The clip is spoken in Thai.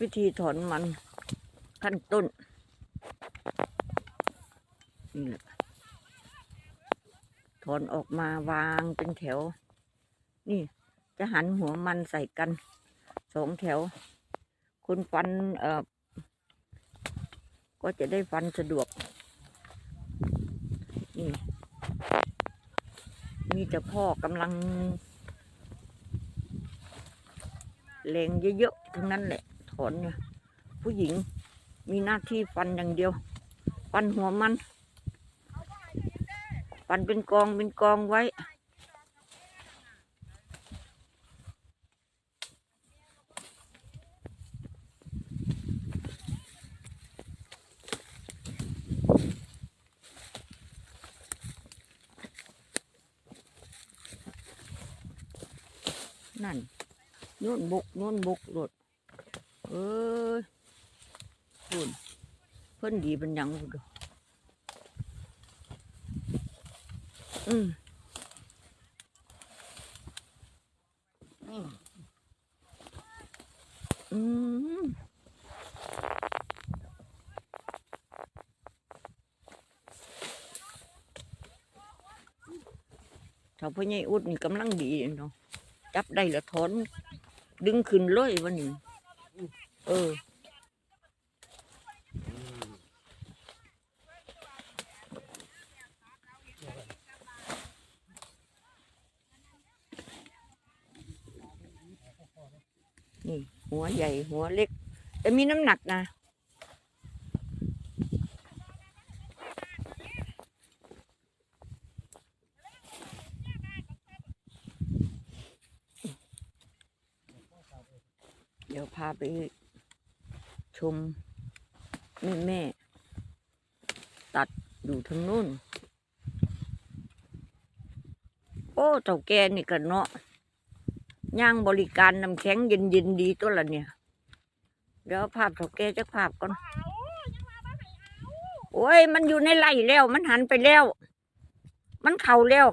วิธีถอนมันขั้นต้น นี่แหละ ถอนออกมาวางเป็นแถว นี่จะหันหัวมันใส่กันสองแถวคุณฟันเอ่อก็จะได้ฟันสะดวก นี่ มีแต่พ่อกำลังแรงเยอะๆทั้งนั้นแหละ ถอนเนี่ย ผู้หญิงมีหน้าที่ฟันอย่างเดียว ฟันหัวมัน ฟันเป็นกองเป็นกองไว้ นั่นนู่นบุกนู่นบุกหลด เอ้ยคุณเพิ่นดีเป็นยังบุดอกอืมอืมถ้าพ่อใหญ่อุดนี่กำลังดีเนาะจับได้แล้วถอนดึงขึ้นเลยวันนี้ เออนี่หัวใหญ่หัวเล็ก แต่มีน้ำหนักนะ เดี๋ยวพาไปชมแม่แม่ ตัดอยู่ทางนู้น โอ้เต่าแกนี่กันเนาะย่างบริการน้ำแข็งเย็นเย็นดีตัวละเนี่ย เดี๋ยวภาพเต่าแกจะภาพก่อน โอ้ย มันอยู่ในไร่แล้ว มันหันไปแล้ว มันเข่าแล้ว